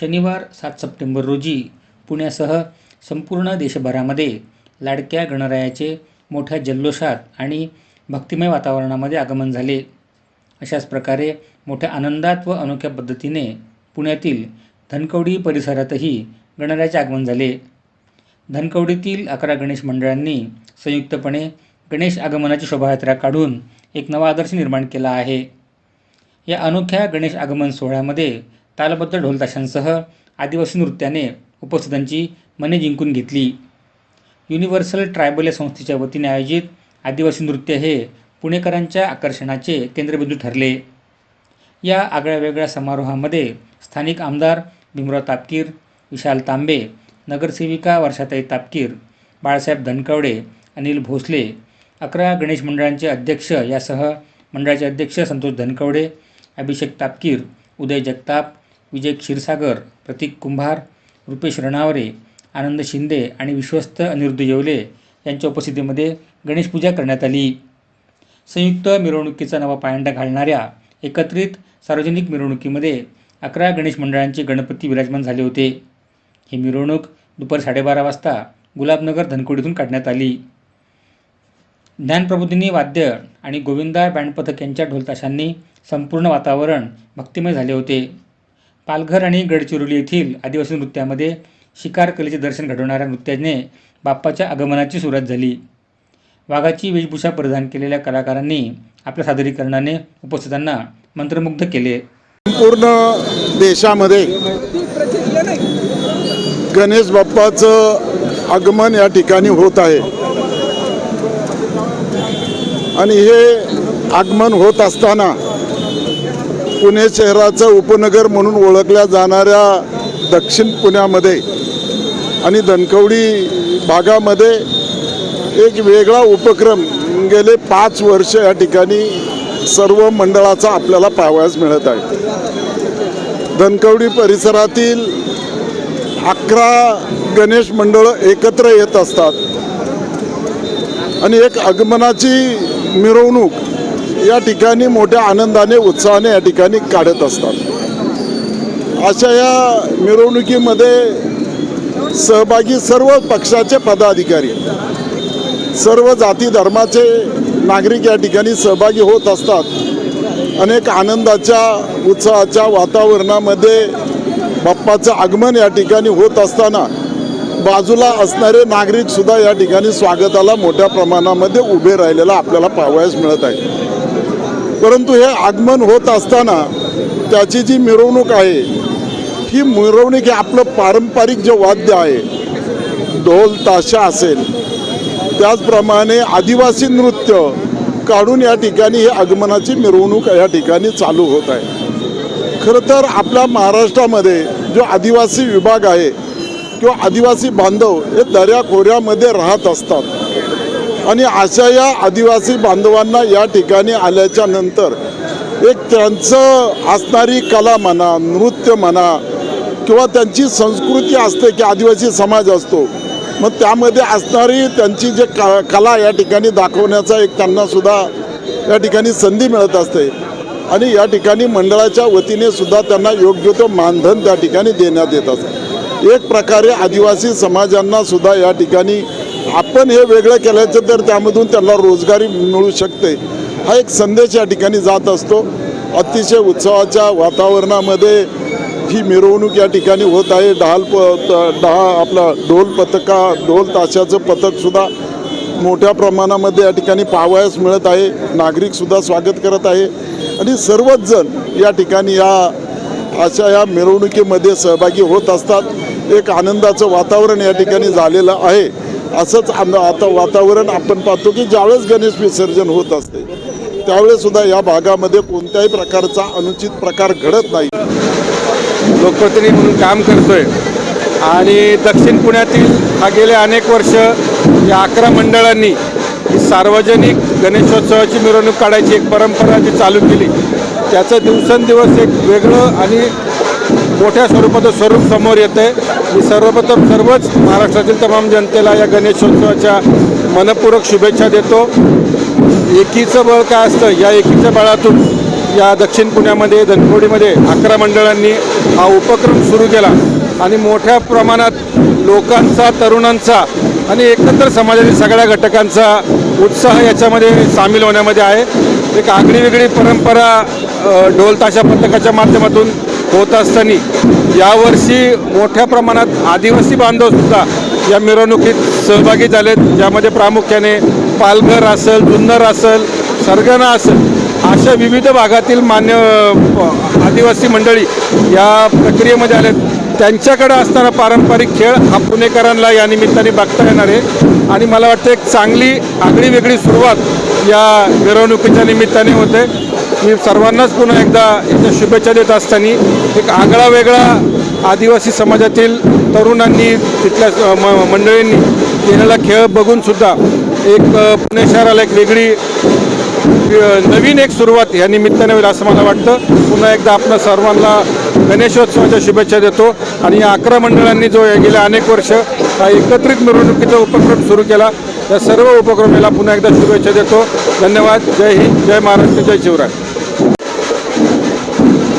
शनिवार सात सप्टेंबर रोजी पुण्यासह संपूर्ण देशभरामध्ये लाडक्या गणरायाचे मोठ्या जल्लोषात आणि भक्तिमय वातावरणामध्ये आगमन झाले. अशाच प्रकारे मोठ्या आनंदात व अनोख्या पद्धतीने पुण्यातील धनकवडी परिसरातही गणरायाचे आगमन झाले. धनकवडीतील अकरा गणेश मंडळांनी संयुक्तपणे गणेश आगमनाची शोभायात्रा काढून एक नवा आदर्श निर्माण केला आहे. या अनोख्या गणेश आगमन सोहळ्यामध्ये तालबद्ध ढोलताशांसह आदिवासी नृत्याने उपस्थितांची मने जिंकून घेतली. युनिव्हर्सल ट्रायबल या संस्थेच्या वतीने आयोजित आदिवासी नृत्य हे पुणेकरांच्या आकर्षणाचे केंद्रबिंदू ठरले. या आगळ्यावेगळ्या समारोहामध्ये स्थानिक आमदार भीमराव तापकीर विशाल तांबे नगरसेविका वर्षाताई तापकीर बाळासाहेब धनकवडे अनिल भोसले अकरा गणेश मंडळांचे अध्यक्ष यासह मंडळाचे अध्यक्ष संतोष धनकवडे अभिषेक तापकीर उदय जगताप विजय क्षीरसागर प्रतीक कुंभार रुपेश रणावरे आनंद शिंदे आणि विश्वस्त अनिरुद्ध येवले यांच्या उपस्थितीमध्ये गणेशपूजा करण्यात आली. संयुक्त मिरवणुकीचा नवा पायंडा घालणाऱ्या एकत्रित सार्वजनिक मिरवणुकीमध्ये अकरा गणेश मंडळांचे गणपती विराजमान झाले होते. ही मिरवणूक दुपारी साडेबारा वाजता गुलाबनगर धनकोडीतून काढण्यात आली. ज्ञानप्रबोधिनी वाद्य आणि गोविंदा बँड पथक यांच्या ढोलताशांनी संपूर्ण वातावरण भक्तिमय झाले होते. पालघर आणि गडचिरोली येथील आदिवासी नृत्यामध्ये शिकार कलेचे दर्शन घडवणाऱ्या नृत्याने बाप्पाच्या आगमनाची सुरुवात झाली. वाघाची वेशभूषा परिधान केलेल्या कलाकारांनी आपल्या सादरीकरणाने उपस्थितांना मंत्रमुग्ध केले. संपूर्ण देशामध्ये गणेश बाप्पाचं आगमन या ठिकाणी होत आहे. आणि हे आगमन होत असताना पुणे शहराचं उपनगर म्हणून ओळखल्या जाणाऱ्या दक्षिण पुण्यामध्ये आणि दणकवडी भागामध्ये एक वेगळा उपक्रम गेले पाच वर्ष या ठिकाणी सर्व मंडळाचा आपल्याला पाहावयास मिळत आहे. धनकवडी परिसरातील अकरा गणेश मंडळं एकत्र येत असतात. आणि एक आगमनाची मिरवणूक या ठिकाणी मोठ्या आनंदाने उत्साहाने या ठिकाणी काढत असतात. अशा या मिरवणुकीमध्ये सहभागी सर्व पक्षाचे पदाधिकारी सर्व जाती धर्माचे नागरिक या ठिकाणी सहभागी होत असतात. अनेक आनंदाच्या उत्साहाच्या वातावरणामध्ये बाप्पाचं आगमन या ठिकाणी होत असताना बाजूला असणारे नागरिकसुद्धा या ठिकाणी स्वागताला मोठ्या प्रमाणामध्ये उभे राहिलेला आपल्याला पाहावयास मिळत आहे. परंतु हे आगमन होत असताना त्याची जी मिरवणूक आहे ही मिरवणूक हे आपलं पारंपरिक जे वाद्य आहे ढोल ताशा असेल त्याचप्रमाणे आदिवासी नृत्य काढून या ठिकाणी ही आगमनाची मिरवणूक या ठिकाणी चालू होत आहे. खरं तर आपल्या महाराष्ट्रामध्ये जो आदिवासी विभाग आहे किंवा आदिवासी बांधव हे दऱ्याखोऱ्यामध्ये राहत असतात. आणि अशा या आदिवासी बांधवांना या ठिकाणी आल्याच्यानंतर एक त्यांचं असणारी कला म्हणा नृत्य म्हणा किंवा त्यांची संस्कृती असते की आदिवासी समाज असतो मग त्यामध्ये असणारी त्यांची जे क कला या ठिकाणी दाखवण्याचा एक त्यांनासुद्धा या ठिकाणी संधी मिळत असते. आणि या ठिकाणी मंडळाच्या वतीने सुद्धा त्यांना योग्य तो मानधन त्या ठिकाणी देण्यात येत असतं. एक प्रकारे आदिवासी समाजांना सुद्धा या ठिकाणी आपण हे वेगळं केल्याचं तर त्यामधून त्यांना रोजगारी मिळू शकते. हा एक संदेश या ठिकाणी जात असतो. अतिशय उत्सवाच्या वातावरणामध्ये ही मिरवणूक या ठिकाणी होत आहे. ढाल प डहा आपला ढोल पथका ढोल ताशाचं पथकसुद्धा मोठ्या प्रमाणामध्ये या ठिकाणी पाहावयास मिळत आहे. नागरिकसुद्धा स्वागत करत आहे. आणि सर्वच जण या ठिकाणी या अशा या मिरवणुकीमध्ये सहभागी होत असतात. एक आनंदाचं वातावरण या ठिकाणी झालेलं आहे. असंच आम आता वातावरण आपण पाहतो की ज्यावेळेस गणेश विसर्जन होत असते त्यावेळेस सुद्धा या भागामध्ये कोणत्याही प्रकारचा अनुचित प्रकार घडत नाही. लोकप्रतिनिधी म्हणून काम करतोय. आणि दक्षिण पुण्यातील हा गेले अनेक वर्ष या अकरा मंडळांनी ही सार्वजनिक गणेशोत्सवाची मिरवणूक काढायची एक परंपरा जी चालू केली त्याचं दिवसेंदिवस एक वेगळं आणि मोठ्या स्वरूपाचं स्वरूप समोर येतं आहे मी सर्वप्रथम सर्वच महाराष्ट्रातील तमाम जनतेला या गणेशोत्सवाच्या मनपूर्वक शुभेच्छा देतो. एकीचं बळ काय असतं? या एकीच्या बळातून या दक्षिण पुण्यामध्ये धनकोडीमध्ये अकरा मंडळांनी हा उपक्रम सुरू केला. आणि मोठ्या प्रमाणात लोकांचा तरुणांचा आणि एकत्र समाजातील सगळ्या घटकांचा उत्साह याच्यामध्ये सामील होण्यामध्ये आहे. एक आगळी वेगळी परंपरा ढोल ताशा पथकाच्या माध्यमातून होत असताना यावर्षी मोठ्या प्रमाणात आदिवासी बांधवसुद्धा या मिरवणुकीत सहभागी झालेत. ज्यामध्ये प्रामुख्याने पालघर असेल जुन्नर असेल सरगणा असेल अशा विविध भागातील मान्य आदिवासी मंडळी या प्रक्रियेमध्ये आलेत. त्यांच्याकडे असणारा पारंपरिक खेळ हा पुणेकरांना या निमित्ताने बघता येणार आहे. आणि मला वाटतं एक चांगली आगळी वेगळी सुरुवात या मिरवणुकीच्या निमित्ताने होते. मी सर्वांनाच पुन्हा एकदा इथं शुभेच्छा देत असताना एक आगळा वेगळा आदिवासी समाजातील तरुणांनी तिथल्या म- मंडळींनी केलेला खेळ बघूनसुद्धा एक पुणे शहराला एक वेगळी नवीन एक सुरुवात या निमित्ताने होईल असं मला वाटतं. पुन्हा एकदा आपण सर्वांना गणेशोत्सवाच्या शुभेच्छा देतो आणि या अकरा मंडळांनी जो गेल्या अनेक वर्ष हा एकत्रित मिरवणुकीचा उपक्रम सुरू केला या सर्व उपक्रमाला पुन्हा एकदा शुभेच्छा देतो. धन्यवाद. जय हिंद. जय महाराष्ट्र. जय शिवराय.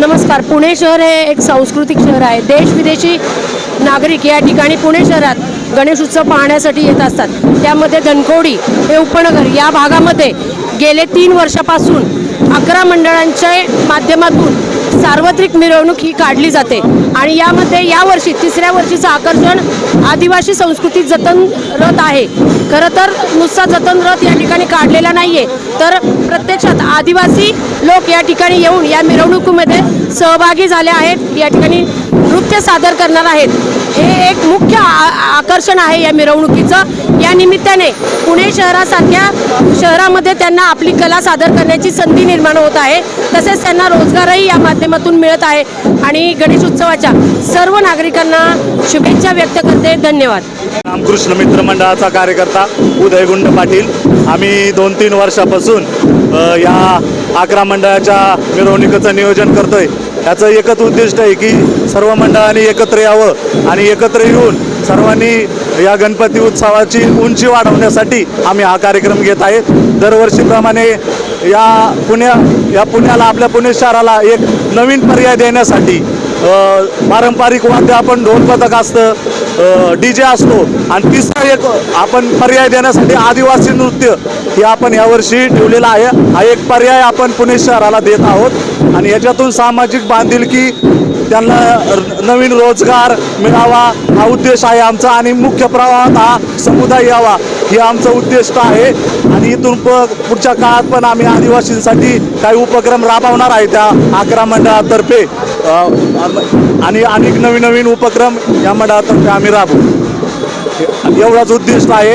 नमस्कार. पुणे शहर हे एक सांस्कृतिक शहर आहे. देश विदेशी नागरिक या ठिकाणी पुणे शहरात गणेश उत्सव पाहण्यासाठी येत असतात. त्यामध्ये धनकोडी हे उपनगर या भागामध्ये गेले तीन वर्षापासून अकरा मंडळांच्या माध्यमातून सार्वत्रिक मिरवणूक ही काढली जाते. आणि यामध्ये यावर्षी तिसऱ्या वर्षीचं आकर्षण आदिवासी संस्कृती जतन रथ आहे. खरं तर नुसता जतन रथ या ठिकाणी काढलेला नाही आहे तर प्रत्यक्षात आदिवासी लोक या ठिकाणी येऊन या मिरवणुकीमध्ये सहभागी झाले आहेत. या ठिकाणी नृत्य सादर करणार आहेत. हे एक मुख्य आ- आकर्षण आहे या मिरवणुकीचं. या निमित्ताने पुणे शहरासारख्या शहरामध्ये त्यांना आपली कला सादर करण्याची संधी निर्माण होत आहे. तसेच त्यांना रोजगारही या माध्यमातून मिळत आहे. आणि गणेश उत्सवाच्या सर्व नागरिकांना शुभेच्छा व्यक्त करते. धन्यवाद. रामकृष्ण मित्र मंडळाचा कार्यकर्ता उदयगुंड पाटील. आम्ही दोन तीन वर्षापासून या अकरा मंडळाच्या मिरवणुकीचं नियोजन करतोय. याचं एकच उद्दिष्ट आहे की सर्व मंडळांनी एकत्र यावं आणि एकत्र येऊन सर्वांनी या गणपती उत्सवाची उंची वाढवण्यासाठी आम्ही हा कार्यक्रम घेत आहे. दरवर्षीप्रमाणे या पुण्या या पुण्याला आपल्या पुणे शहराला एक नवीन पर्याय देण्यासाठी पारंपरिक वाद्य आपण ढोल पथक असतं डी जे असतो आणि तिसरा एक आपण पर्याय देण्यासाठी आदिवासी नृत्य हे आपण यावर्षी ठेवलेलं आहे. हा एक पर्याय आपण पुणे शहराला देत आहोत. आणि याच्यातून सामाजिक बांधिलकी त्यांना नवीन रोजगार मिळावा हा उद्देश आहे आमचा. आणि मुख्य प्रवाहात हा समुदाय यावा हे आमचं उद्दिष्ट आहे. आणि इथून प पुढच्या काळात पण आम्ही आदिवासींसाठी काही उपक्रम राबवणार आहे त्या अकरा मंडळातर्फे. आणि अनेक नवीन नवीन उपक्रम या मंडळातर्फे आम्ही राबवू. एवढाच उद्दिष्ट आहे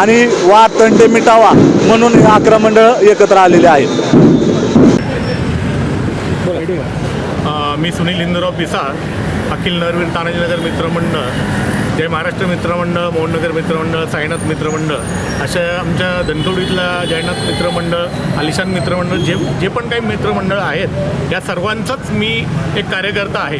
आणि वाद तंटे मिटावा म्हणून हे अकरा मंडळ एकत्र आलेले आहेत. मी सुनील इंदुराव पिसाळ अखिल नरवीर तानाजीनगर मित्रमंडळ. जय महाराष्ट्र मित्रमंडळ मोहननगर मित्रमंडळ साईनाथ मित्रमंडळ अशा आमच्या धनकवडीतला जयनाथ मित्रमंडळ आलिशान मित्रमंडळ जे जे पण काही मित्रमंडळ आहेत या सर्वांचाच मी एक कार्यकर्ता आहे.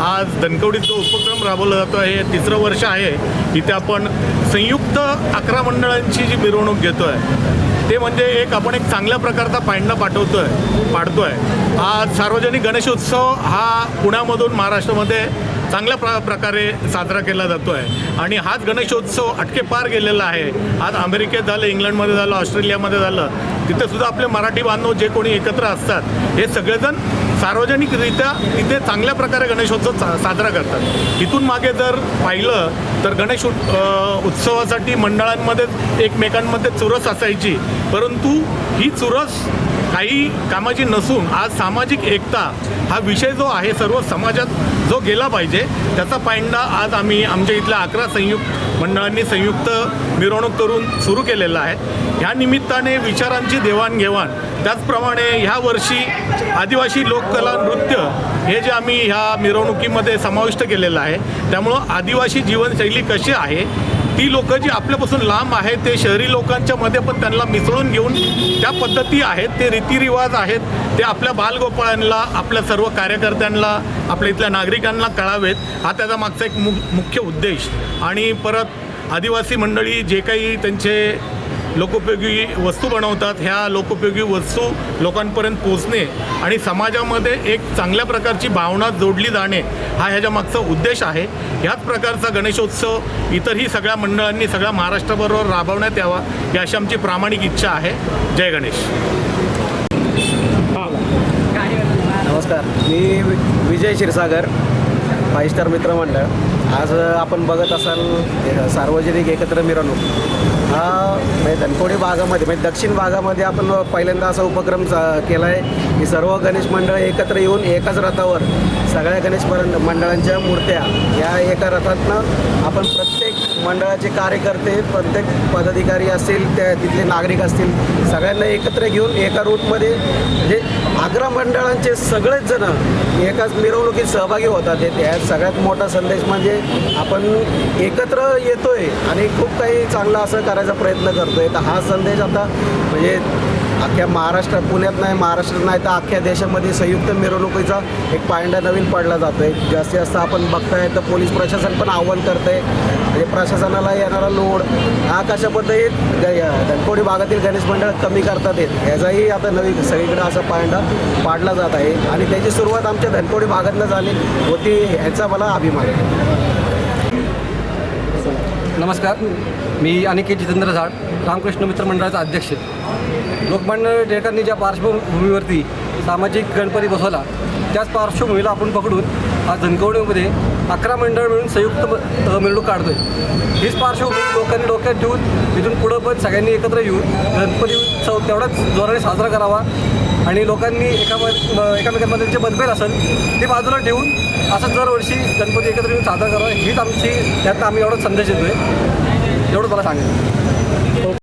आज धनकवडीत जो उपक्रम राबवला जातो आहे तिसरं वर्ष आहे इथे आपण संयुक्त अकरा मंडळांची जी मिरवणूक घेतो आहे ते म्हणजे एक आपण एक चांगल्या प्रकारचा पांडणं पाठवतो आहे पाडतो आहे आज सार्वजनिक गणेशोत्सव हा पुण्यामधून महाराष्ट्रामध्ये चांगल्या प्र प्रकारे साजरा केला जातो आहे आणि हाच गणेशोत्सव अटके पार गेलेला आहे. आज अमेरिकेत झालं इंग्लंडमध्ये झालं ऑस्ट्रेलियामध्ये झालं. तिथेसुद्धा आपले मराठी बांधव जे कोणी एकत्र असतात हे सगळेजण सार्वजनिकरित्या इथे चांगल्या प्रकारे गणेशोत्सव सा साजरा करतात. इथून मागे जर पाहिलं तर गणेश उत्सवासाठी मंडळांमध्ये एकमेकांमध्ये चुरस असायची. परंतु ही चुरस काही कामाची नसून आज सामाजिक एकता हा विषय जो आहे सर्व समाजात जो गेला पाहिजे त्याचा पायंडा आज आम्ही आमच्या इथल्या अकरा संयुक्त मंडळांनी संयुक्त मिरवणूक करून सुरू केलेला आहे. ह्या निमित्ताने विचारांची देवाणघेवाण त्याचप्रमाणे ह्या वर्षी आदिवासी लोककला नृत्य हे जे आम्ही ह्या मिरवणुकीमध्ये समाविष्ट केलेलं आहे त्यामुळं आदिवासी जीवनशैली कशी आहे ती लोकं जी आपल्यापासून लांब आहेत ते शहरी लोकांच्या मध्ये पण त्यांना मिसळून घेऊन त्या पद्धती आहेत ते रीतिरिवाज आहेत ते आपल्या बालगोपाळांना आपल्या सर्व कार्यकर्त्यांना आपल्या इथल्या नागरिकांना कळावेत हा त्याचा मागचा एक मु मुख्य उद्देश. आणि परत आदिवासी मंडळी जे काही त्यांचे लोकोपयोगी वस्तू बनवतात ह्या लोकोपयोगी वस्तू लोकांपर्यंत पोचणे आणि समाजामध्ये एक चांगल्या प्रकारची भावना जोडली जाणे हा ह्याच्या मागचा उद्देश आहे. ह्याच प्रकारचा गणेशोत्सव इतरही सगळ्या मंडळांनी सगळ्या महाराष्ट्राबरोबर राबवण्यात यावा ही अशी आमची प्रामाणिक इच्छा आहे. जय गणेश. नमस्कार. मी विजय क्षीरसागर फाईव्ह स्टार मित्रमंडळ आज आपण बघत असाल सार्वजनिक एकत्र मिरवणूक. हा म्हणजे धनकोडी भागामध्ये म्हणजे दक्षिण भागामध्ये आपण पहिल्यांदा असा उपक्रम केला आहे की सर्व गणेश मंडळ एकत्र येऊन एकाच रथावर सगळ्या गणेश मंडळांच्या मूर्त्या या एका रथातनं आपण प्रत्येक मंडळाचे कार्यकर्ते प्रत्येक पदाधिकारी असतील त्या तिथले नागरिक असतील सगळ्यांना एकत्र घेऊन एका रूटमध्ये म्हणजे आग्रा मंडळांचे सगळेच जण एकाच मिरवणुकीत सहभागी होतात. त्या सगळ्यात मोठा संदेश म्हणजे आपण एकत्र येतोय आणि खूप काही चांगलं असं करायचा प्रयत्न करतोय. तर हा संदेश आता म्हणजे अख्ख्या महाराष्ट्र पुण्यात नाही महाराष्ट्रात नाही तर अख्ख्या देशामध्ये संयुक्त मिरवणुकीचा एक पायंडा नवीन पडला जातो आहे जास्तीत जास्त आपण बघताय तर पोलीस प्रशासन पण आव्हान करतंय. म्हणजे प्रशासनाला येणारा लोड हा कशा पद्धतीत ग- धनकोडी भागातील गणेश मंडळ कमी करतात येत. याचाही आता नवीन सगळीकडे असा पायंडा पाडला जात आहे. आणि त्याची सुरुवात आमच्या धनकोडी भागातनं झाली होती ह्याचा मला अभिमान आहे. नमस्कार. मी अनिकेत जितेंद्र झाड रामकृष्ण मित्र मंडळाचा अध्यक्ष. लोकमान्य टिळकांनी ज्या पार्श्वभूमीवरती सामाजिक गणपती बसवला त्याच पार्श्वभूमीला आपण पकडून आज धनकवडीमध्ये अकरा मंडळ मिळून संयुक्त म- मिरवणूक काढतोय. हीच पार्श्वभूमी लोकांनी डोक्यात ठेवून इथून पुढं पण सगळ्यांनी एकत्र येऊन गणपती उत्सव तेवढाच जोराने साजरा करावा आणि लोकांनी एका एकामेकांमध्ये जे मतभेद असेल ते बाजूला ठेवून असं दरवर्षी गणपती एकत्र येऊन साजरा करावा हीच आमची त्यातनं आम्ही एवढंच संदेश देतोय. एवढंच मला सांगेल